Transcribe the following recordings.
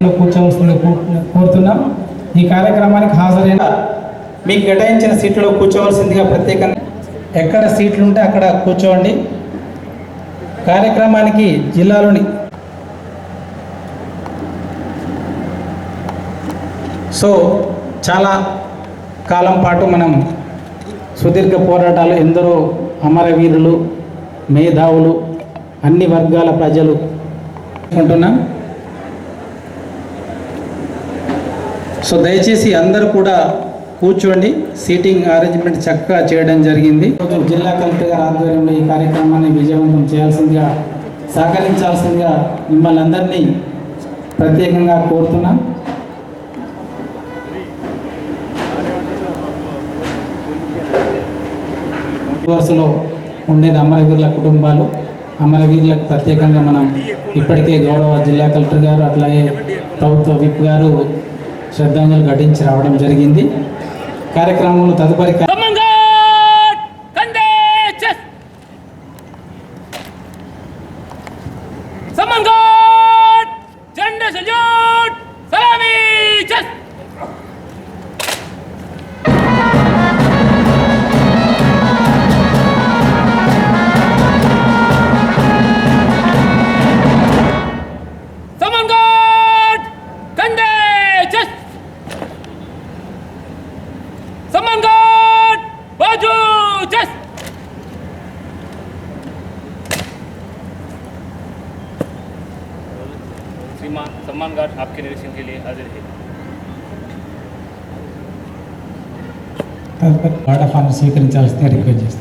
కూర్చోవలసింది కోరుతున్నాం. ఈ కార్యక్రమానికి హాజరైన మీకు కేటాయించిన సీట్లో కూర్చోవలసిందిగా ప్రత్యేకంగా ఎక్కడ సీట్లు ఉంటే అక్కడ కూర్చోండి. కార్యక్రమానికి జిల్లాలోని సో చాలా కాలం పాటు మనం సుదీర్ఘ పోరాటాలు ఎందరో అమరవీరులు మేధావులు అన్ని వర్గాల ప్రజలు అనుకుంటున్నాం సో దయచేసి అందరూ కూడా కూర్చోండి. సీటింగ్ అరేంజ్మెంట్ చక్కగా చేయడం జరిగింది. జిల్లా కలెక్టర్ గారి ఆధ్వర్యంలో ఈ కార్యక్రమాన్ని విజయవంతం చేయాల్సిందిగా సహకరించాల్సిందిగా మిమ్మల్ని అందరినీ ప్రత్యేకంగా కోరుతున్నాం. వరుసలో ఉండేది అమరవీరుల కుటుంబాలు. అమరవీరులకు ప్రత్యేకంగా మనం ఇప్పటికే గౌరవ జిల్లా కలెక్టర్ గారు అట్లాగే ప్రభుత్వ విప్ గారు శ్రద్ధాంజలు ఘటించి రావడం జరిగింది. కార్యక్రమంలో తదుపరి श्रीमान सम्मान गार्ड आपके निरीक्षण के लिए हाजिर है తదుపరి వార్డ్ ఆఫ్ ఆనర్ స్వీకరించాల్సిందిగా రిక్వెస్ట్ చేస్తాం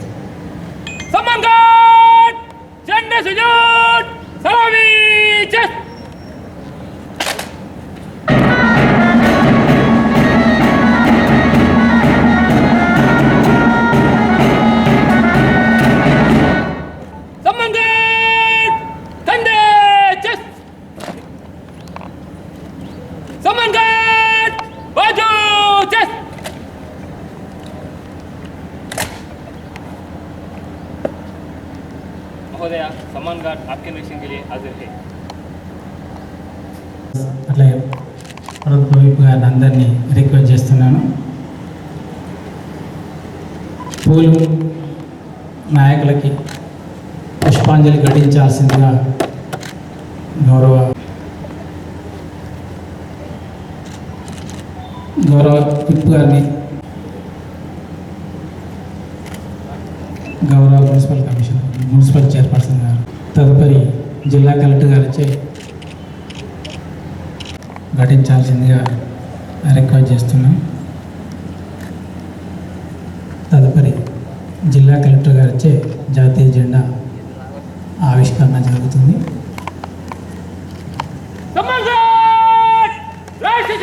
అట్లా ప్రభుత్వంగా అందరినీ రిక్వెస్ట్ చేస్తున్నాను. పూలు నాయకులకి పుష్పాంజలి ఘటించాల్సిందిగా గౌరవ గౌరవ పిప్పు గారిని గౌరవ మున్సిపల్ కమిషనర్ మున్సిపల్ చైర్పర్సన్ గారు తదుపరి జిల్లా కలెక్టర్ గారిచే ఘటించాల్సిందిగా రిక్వెస్ట్ చేస్తున్నాం. తదుపరి జిల్లా కలెక్టర్ గారిచే జాతీయ జెండా ఆవిష్కరణ జరుగుతుంది. రాష్ట్ర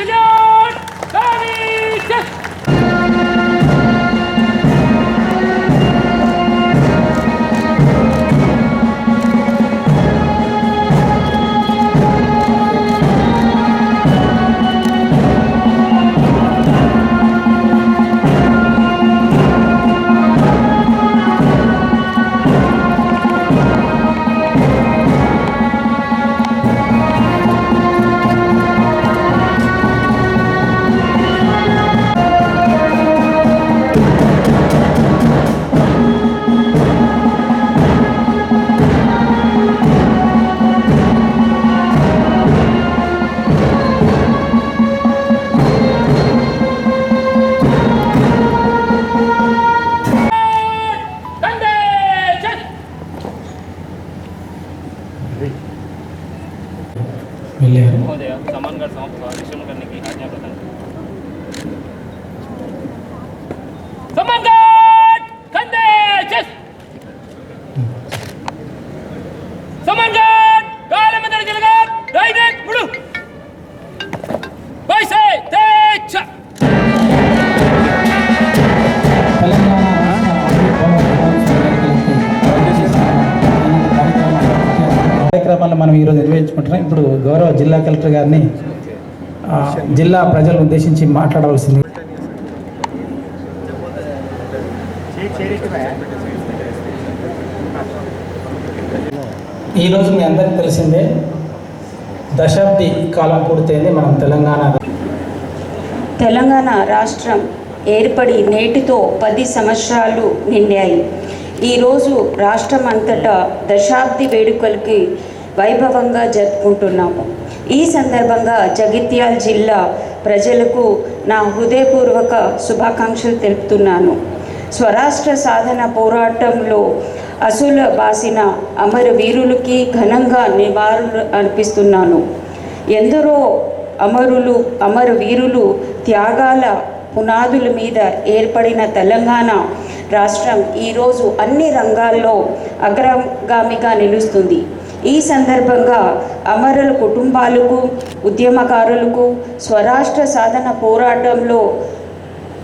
జిల్లా ప్రజలను ఉద్దేశించి మాట్లాడవలసింది. ఈరోజు మీ అందరికీ తెలిసిందే దశాబ్ది కాలం పూర్తయింది మనం తెలంగాణ తెలంగాణ రాష్ట్రం ఏర్పడి నేటితో పది సంవత్సరాలు నిండాయి. ఈరోజు రాష్ట్రం అంతటా దశాబ్ది వేడుకలకి వైభవంగా జరుపుకుంటున్నాము. ఈ సందర్భంగా జగిత్యాల జిల్లా ప్రజలకు నా హృదయపూర్వక శుభాకాంక్షలు తెలుపుతున్నాను. స్వరాష్ట్ర సాధన పోరాటంలో అసుల బాసిన అమర వీరులకి ఘనంగా నివారణ అర్పిస్తున్నాను. ఎందరో అమరులు అమర వీరులు త్యాగాల పునాదుల మీద ఏర్పడిన తెలంగాణ రాష్ట్రం ఈరోజు అన్ని రంగాల్లో అగ్రగామిగా నిలుస్తుంది. ఈ సందర్భంగా అమరుల కుటుంబాలకు ఉద్యమకారులకు స్వరాష్ట్ర సాధన పోరాటంలో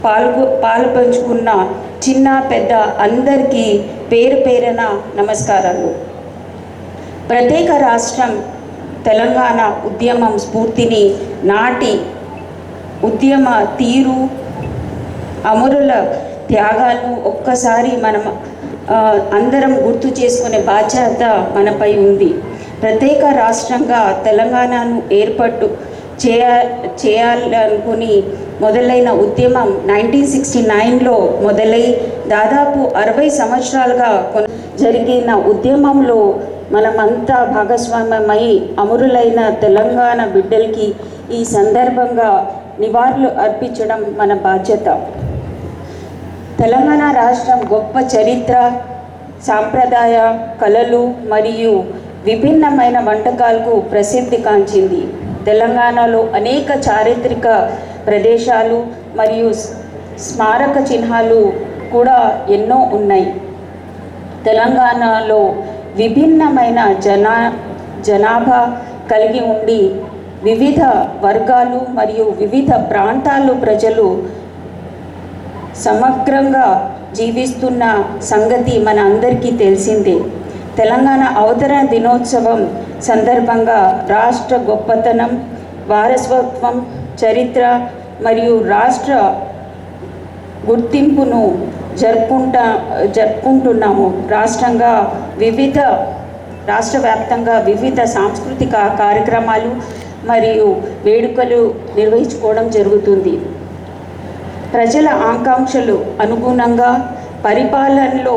పాల్గొ పాలు పంచుకున్న చిన్న పెద్ద అందరికీ పేరు పేరున నమస్కారాలు. ప్రత్యేక రాష్ట్రం తెలంగాణ ఉద్యమం స్ఫూర్తిని నాటి ఉద్యమ తీరు అమరుల త్యాగాలు ఒక్కసారి మనం అందరం గుర్తు చేసుకునే బాధ్యత మనపై ఉంది. ప్రత్యేక రాష్ట్రంగా తెలంగాణను ఏర్పాటు చేయా చేయాలనుకుని మొదలైన ఉద్యమం నైన్టీన్ సిక్స్టీ నైన్లో మొదలై దాదాపు అరవై సంవత్సరాలుగా జరిగిన ఉద్యమంలో మనమంతా భాగస్వామ్యమై అమరులైన తెలంగాణ బిడ్డలకి ఈ సందర్భంగా నివాళులు అర్పించడం మన బాధ్యత. తెలంగాణ రాష్ట్రం గొప్ప చరిత్ర సాంప్రదాయ కళలు మరియు విభిన్నమైన వంటకాలకు ప్రసిద్ధి కాంచింది. తెలంగాణలో అనేక చారిత్రక ప్రదేశాలు మరియు స్మారక చిహ్నాలు కూడా ఎన్నో ఉన్నాయి. తెలంగాణలో విభిన్నమైన జనా జనాభా కలిగి ఉండి వివిధ వర్గాలు మరియు వివిధ ప్రాంతాలు ప్రజలు సమగ్రంగా జీవిస్తున్న సంగతి మన అందరికీ తెలిసిందే. తెలంగాణ అవతరణ దినోత్సవం సందర్భంగా రాష్ట్ర గొప్పతనం వారసత్వం చరిత్ర మరియు రాష్ట్ర గుర్తింపును జరుపుకుంటా జరుపుకుంటున్నాము. రాష్ట్రంగా వివిధ రాష్ట్ర వ్యాప్తంగా వివిధ సాంస్కృతిక కార్యక్రమాలు మరియు వేడుకలు నిర్వహించుకోవడం జరుగుతుంది. ప్రజల ఆకాంక్షలు అనుగుణంగా పరిపాలనలో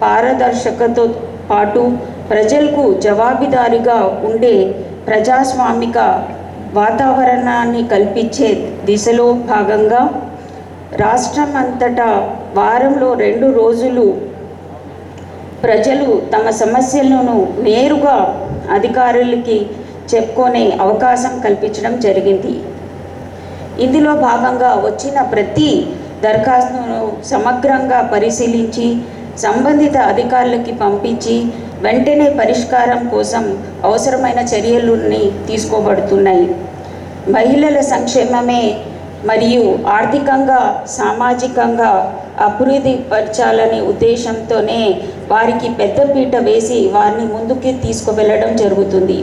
పారదర్శకతో పాటు ప్రజలకు జవాబుదారీగా ఉండే ప్రజాస్వామిక వాతావరణాన్ని కల్పించే దిశలో భాగంగా రాష్ట్రం అంతటా వారంలో రెండు రోజులు ప్రజలు తమ సమస్యలను నేరుగా అధికారులకి చెప్పుకునే అవకాశం కల్పించడం జరిగింది. ఇందులో భాగంగా వచ్చిన ప్రతి దరఖాస్తును సమగ్రంగా పరిశీలించి సంబంధిత అధికారులకి పంపించి వెంటనే పరిష్కారం కోసం అవసరమైన చర్యలని తీసుకోబడుతున్నాయి. మహిళల సంక్షేమమే మరియు ఆర్థికంగా సామాజికంగా అభివృద్ధి పరచాలనే ఉద్దేశంతోనే వారికి పెద్దపీట వేసి వారిని ముందుకు తీసుకువెళ్ళడం జరుగుతుంది.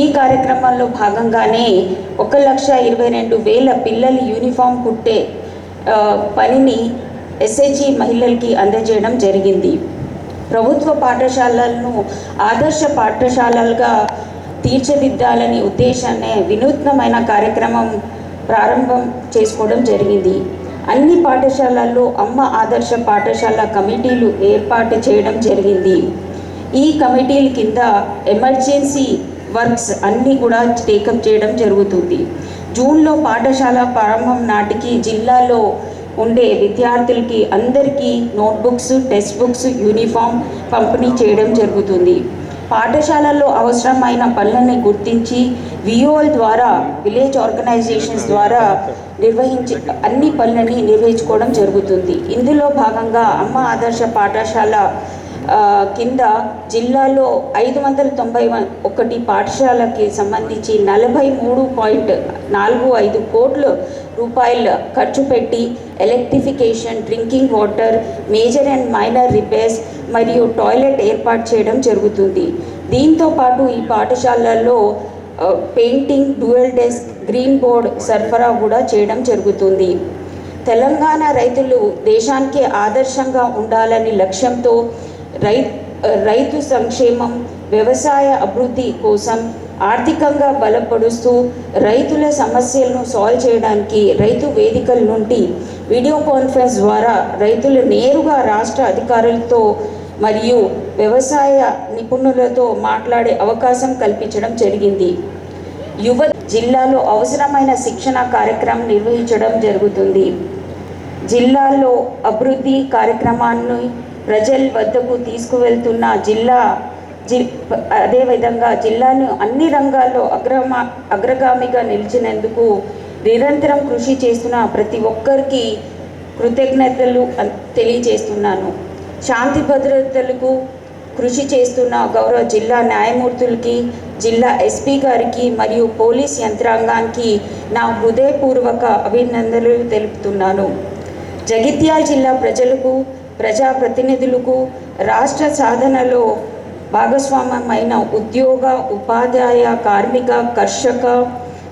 ఈ కార్యక్రమంలో భాగంగానే ఒక లక్ష ఇరవై రెండు వేల పిల్లల యూనిఫామ్ కుట్టే పనిని ఎస్హెచ్ఈ మహిళలకి అందజేయడం జరిగింది. ప్రభుత్వ పాఠశాలలను ఆదర్శ పాఠశాలలుగా తీర్చిదిద్దాలని ఉద్దేశాన్ని వినూత్నమైన కార్యక్రమం ప్రారంభం చేసుకోవడం జరిగింది. అన్ని పాఠశాలల్లో అమ్మ ఆదర్శ పాఠశాల కమిటీలు ఏర్పాటు చేయడం జరిగింది. ఈ కమిటీల కింద ఎమర్జెన్సీ వర్క్స్ అన్నీ కూడా టేకప్ చేయడం జరుగుతుంది. జూన్లో పాఠశాల ప్రారంభం నాటికి జిల్లాలో ఉండే విద్యార్థులకి అందరికీ నోట్బుక్స్ టెక్స్ట్ బుక్స్ యూనిఫామ్ పంపిణీ చేయడం జరుగుతుంది. పాఠశాలల్లో అవసరమైన పనులని గుర్తించి విఓల ద్వారా విలేజ్ ఆర్గనైజేషన్స్ ద్వారా నిర్వహించి అన్ని పనులని నిర్వహించుకోవడం జరుగుతుంది. ఇందులో భాగంగా అమ్మ ఆదర్శ పాఠశాల కింద జిల్లాలో ఐదు వందల తొంభై ఒకటి పాఠశాలకి సంబంధించి నలభై మూడు పాయింట్ నాలుగు ఐదు కోట్ల రూపాయలు ఖర్చు పెట్టి electrification drinking water major and minor repairs మరియు టాయిలెట్ ఏర్పాటు చేయడం జరుగుతుంది. దీంతో పాటు ఈ పాఠశాలల్లో painting dual desk green board సరఫరా కూడా చేయడం జరుగుతుంది. తెలంగాణ రైతులు దేశానికి ఆదర్శంగా ఉండాలని లక్ష్యంతో రై రైతు సంక్షేమం వ్యవసాయ అభివృద్ధి కోసం ఆర్థికంగా బలపరుస్తూ రైతుల సమస్యలను సాల్వ్ చేయడానికి రైతు వేదికల నుండి వీడియో కాన్ఫరెన్స్ ద్వారా రైతులు నేరుగా రాష్ట్ర అధికారులతో మరియు వ్యవసాయ నిపుణులతో మాట్లాడే అవకాశం కల్పించడం జరిగింది. యువ జిల్లాలో అవసరమైన శిక్షణ కార్యక్రమం నిర్వహించడం జరుగుతుంది. జిల్లాలో అభివృద్ధి కార్యక్రమాన్ని ప్రజల వద్దకు తీసుకువెళ్తున్న జిల్లా జి అదేవిధంగా జిల్లాను అన్ని రంగాల్లో అగ్రమా అగ్రగామిగా నిలిచినందుకు నిరంతరం కృషి చేస్తున్న ప్రతి ఒక్కరికి కృతజ్ఞతలు తెలియజేస్తున్నాను. శాంతి భద్రతలకు కృషి చేస్తున్న గౌరవ జిల్లా న్యాయమూర్తులకి జిల్లా ఎస్పీ గారికి మరియు పోలీస్ యంత్రాంగానికి నా హృదయపూర్వక అభినందనలు తెలుపుతున్నాను. జగిత్యాల జిల్లా ప్రజలకు ప్రజాప్రతినిధులకు రాష్ట్ర సాధనలో భాగస్వామ్యమైన ఉద్యోగ ఉపాధ్యాయ కార్మిక కర్షక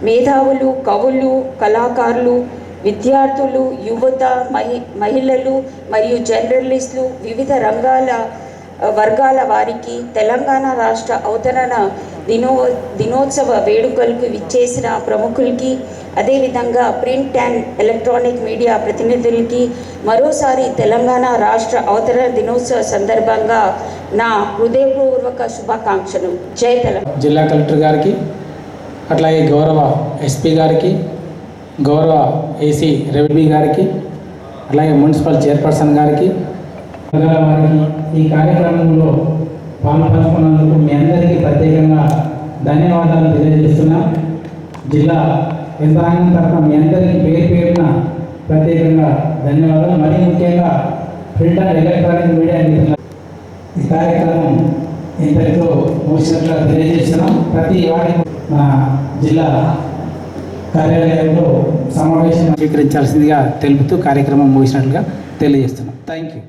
మేధావులు కవులు కళాకారులు విద్యార్థులు యువత మహి మహిళలు మరియు జర్నలిస్టులు వివిధ రంగాల వర్గాల వారికి తెలంగాణ రాష్ట్ర అవతరణ దినో దినోత్సవ వేడుకలకు విచ్చేసిన ప్రముఖులకి అదేవిధంగా ప్రింట్ అండ్ ఎలక్ట్రానిక్ మీడియా ప్రతినిధులకి మరోసారి తెలంగాణ రాష్ట్ర అవతరణ దినోత్సవ సందర్భంగా నా హృదయపూర్వక శుభాకాంక్షలు. జయ తెలంగాణ. జిల్లా కలెక్టర్ గారికి అట్లాగే గౌరవ ఎస్పీ గారికి గౌరవ ఏసీ రెవెన్యూ గారికి అలాగే మున్సిపల్ చైర్పర్సన్ గారికి ఈ కార్యక్రమంలో పాల్పంచుకున్నందుకు మీ అందరికీ ప్రత్యేకంగా ధన్యవాదాలు తెలియజేస్తున్నాం. జిల్లా యంత్రాంగం తరఫున మీ అందరికీ పేరు పేరున ప్రత్యేకంగా ధన్యవాదాలు. మరీ ముఖ్యంగా ఫిల్టర్ ఎలక్ట్రానిక్ మీడియా ఈ కార్యక్రమం ఇంతటితో ముగిసినట్లుగా తెలియజేస్తున్నాం. ప్రతి వారి మా జిల్లా కార్యాలయంలో సమావేశం స్వీకరించాల్సిందిగా తెలుపుతూ కార్యక్రమం ముగిసినట్లుగా తెలియజేస్తున్నాం. Thank you